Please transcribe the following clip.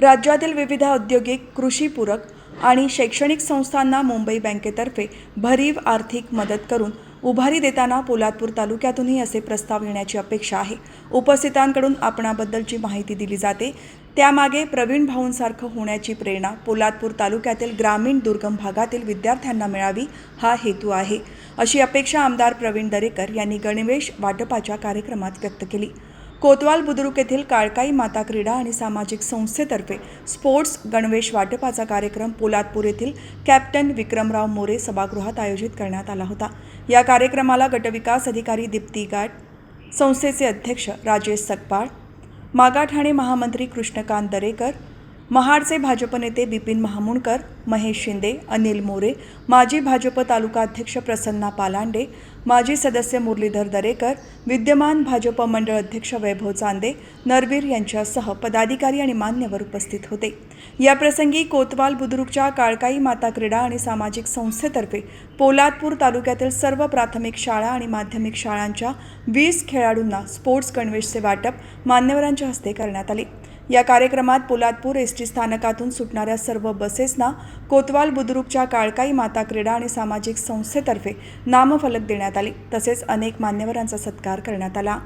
राज्यातील विविध औद्योगिक कृषीपूरक आणि शैक्षणिक संस्थांना मुंबई बँकेतर्फे भरीव आर्थिक मदत करून उभारी देताना पोलादपूर तालुक्यातूनही असे प्रस्ताव येण्याची अपेक्षा आहे. उपस्थितांकडून आपणाबद्दलची माहिती दिली जाते. त्यामागे प्रवीण भाऊंसारखं होण्याची प्रेरणा पोलादपूर तालुक्यातील ग्रामीण दुर्गम भागातील विद्यार्थ्यांना मिळावी हा हेतू आहे. अशी अपेक्षा आमदार प्रवीण दरेकर यांनी गणवेश वाटपाच्या कार्यक्रमात व्यक्त केली. कोतवाल बुद्रुक येथील काळकाई माता क्रीडा आणि सामाजिक संस्थेतर्फे स्पोर्ट्स गणवेश वाटपाचा कार्यक्रम पोलादपूर येथील कॅप्टन विक्रमराव मोरे सभागृहात आयोजित करण्यात आला होता. या कार्यक्रमाला गटविकास अधिकारी दीप्ती गाट संस्थेचे अध्यक्ष राजेश सकपाळ मागाठाणे महामंत्री कृष्णकांत दरेकर महाडचे भाजप नेते बिपिन महामुणकर महेश शिंदे अनिल मोरे माजी भाजप तालुका अध्यक्ष प्रसन्ना पालांडे माजी सदस्य मुरलीधर दरेकर विद्यमान भाजप मंडळ अध्यक्ष वैभव चांदे नरवीर यांच्यासह पदाधिकारी आणि मान्यवर उपस्थित होते. याप्रसंगी कोतवाल बुद्रुकच्या काळकाई माता क्रीडा आणि सामाजिक संस्थेतर्फे पोलादपूर तालुक्यातील सर्व प्राथमिक शाळा आणि माध्यमिक शाळांच्या वीस खेळाडूंना स्पोर्ट्स गणवेशचे वाटप मान्यवरांच्या हस्ते करण्यात आले. या कार्यक्रमात पोलादपूर एस टी स्थानकातून सुटणाऱ्या सर्व बसेसना कोतवाल बुद्रुकच्या काळकाई माता क्रीडा आणि सामाजिक संस्थेतर्फे नामफलक देण्यात आले. तसेच अनेक मान्यवरांचा सत्कार करण्यात आला.